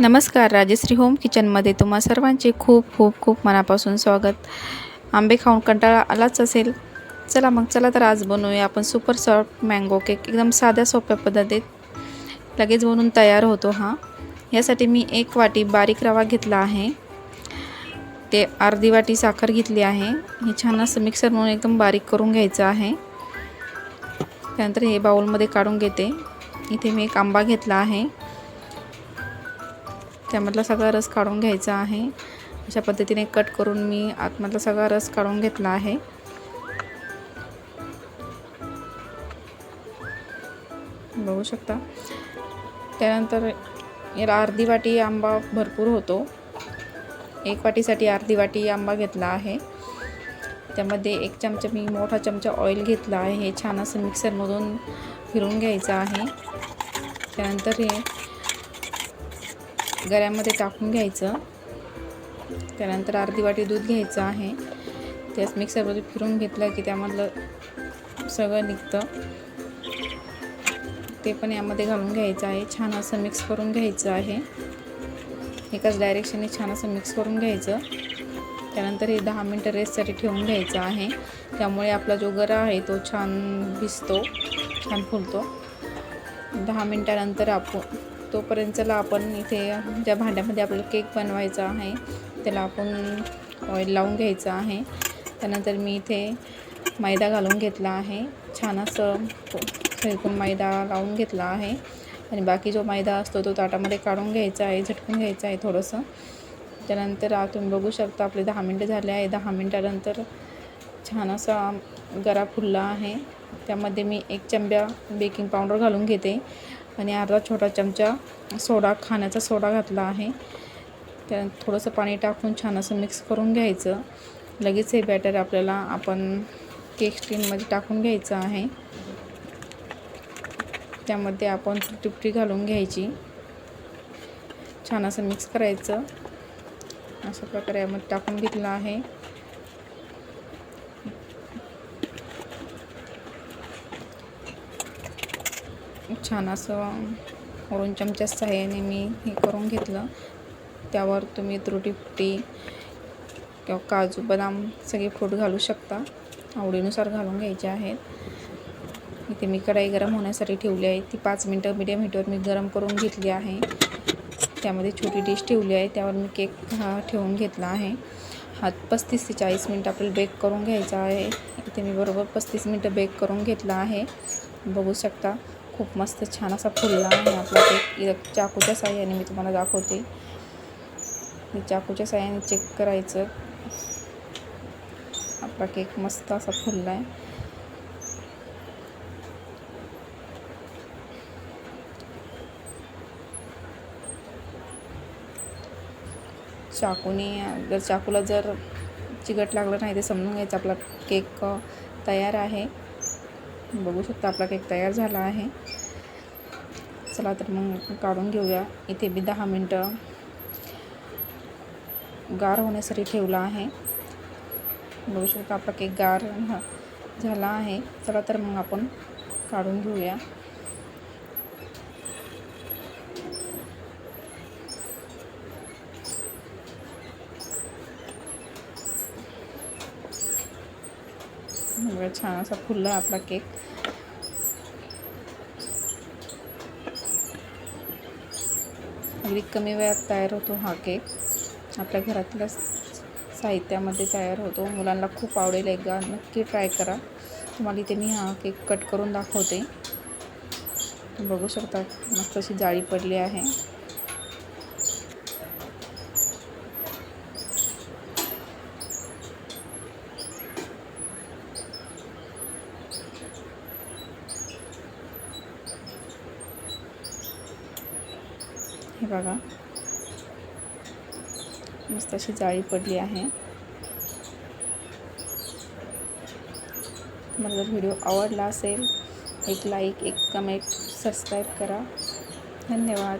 नमस्कार राजश्री होम किचनमध्ये तुम्हा सर्वांचे खूप खूप खूप मनापासून स्वागत. आंबे खाऊन कंटाळा आलाच असेल. चला मग चला तर आज बनवूया आपण सुपर सॉफ्ट मँगो केक एकदम साध्या सोप्या पद्धतीत. लगेच बनवून तयार होतो हा. यासाठी मी एक वाटी बारीक रवा घेतला आहे. ते अर्धी वाटी साखर घेतली आहे. हे छान असं मिक्सर म्हणून एकदम बारीक करून घ्यायचं आहे. त्यानंतर हे बाउलमध्ये काढून घेते. इथे मी एक आंबा घेतला आहे. त्यामधला सगळा रस काढून घ्यायचा आहे. अशा पद्धतीने कट करून मी आतमधला सगळा रस काढून घेतला आहे. बघू शकता. त्यानंतर याला अर्धी वाटी आंबा भरपूर होतो. एक वाटीसाठी अर्धी वाटी आंबा घेतला आहे. त्यामध्ये एक चमचा मी मोठा चमचा ऑइल घेतला आहे. हे छान असं मिक्सरमधून फिरून घ्यायचं आहे. त्यानंतर हे गऱ्यामध्ये टाकून घ्यायचं. त्यानंतर अर्धी वाटी दूध घ्यायचं आहे. त्यास मिक्सरमध्ये फिरून घेतलं की त्यामधलं सगळं निघतं. ते पण यामध्ये घालून घ्यायचं आहे. छान असं मिक्स करून घ्यायचं आहे. एकाच डायरेक्शनने छान असं मिक्स करून घ्यायचं. त्यानंतर हे दहा मिनटं रेस्टसाठी ठेवून घ्यायचं आहे. त्यामुळे आपला जो गरा आहे तो छान भिजतो छान फुलतो. दहा मिनटानंतर आपण तोपर्यंतला आपण इथे ज्या भांड्यामध्ये आपल्याला केक बनवायचा आहे त्याला आपण ऑइल लावून घ्यायचं आहे. त्यानंतर मी इथे मैदा घालून घेतला आहे. छान असं फिरकून मैदा लावून घेतला आहे. आणि बाकी जो मैदा असतो तो ताटामध्ये काढून घ्यायचा आहे झटकून घ्यायचा आहे थोडंसं. त्यानंतर तुम्ही बघू शकता आपले दहा मिनटं झाले आहे. दहा मिनटानंतर छान असा गरा फुलला आहे. त्यामध्ये मी एक चंब्या बेकिंग पावडर घालून घेते. आणि अर्धा छोटा चमचा सोडा खाण्याचा सोडा घातला आहे. त्या थोडंसं पाणी टाकून छान असं मिक्स करून घ्यायचं. लगेच हे बॅटर आपल्याला आपण केक स्टीनमध्ये टाकून घ्यायचं आहे. त्यामध्ये आपण टिपटी घालून घ्यायची. छान असं मिक्स करायचं. अशा प्रकारे यामध्ये टाकून घेतलं आहे. छान असं वरून चमच्या सहाय्याने मी हे करून घेतलं. त्यावर तुम्ही त्रुटी फुटी किंवा काजू बदाम सगळे फ्रूट घालू शकता. आवडीनुसार घालून घ्यायचे आहेत. इथे मी कढाई गरम होण्यासाठी ठेवली आहे. ती पाच मिनटं मीडियम हीटवर मी गरम करून घेतली आहे. त्यामध्ये छोटी डिश ठेवली आहे. त्यावर मी केक हा ठेवून घेतला आहे. हा पस्तीस ते चाळीस मिनटं आपल्याला बेक करून घ्यायचा आहे. इथे मी बरोबर पस्तीस मिनटं बेक करून घेतला आहे. बघू शकता. खूप मस्त छान असा फुलला आहे आपला केक चाकूच्या साह्याने मी तुम्हाला दाखवते. चाकूच्या साह्याने चेक करायचं. आपला केक मस्त असा फुलला आहे. चाकूने जर चाकूला जर चिकट लागलं नाही ते समजून घ्यायचं आपला केक तयार आहे. बघू शकता आपला केक तयार झाला आहे. चला तर मग काढून घेऊया. इथे बी दहा मिनटं गार होण्यासाठी ठेवला आहे. बघू शकता आपला केक गार आहे. चला तर मग आपण काढून घेऊया. छान असा फुलला आपला केक अगदी कमी वेळात तयार होतो हा केक. आपल्या घरातल्या साहित्यामध्ये तयार होतो. मुलांना खूप आवडेल एकदा नक्की ट्राय करा. तुम्हाला इथे मी हा केक कट करून दाखवते. बघू शकता मस्त अशी जाळी पडली आहे. हे बघा. मस्त अशी जाळी पडली आहे. तुम्हाला जर व्हिडिओ आवडला असेल एक लाईक एक कमेंट सबस्क्राईब करा. धन्यवाद.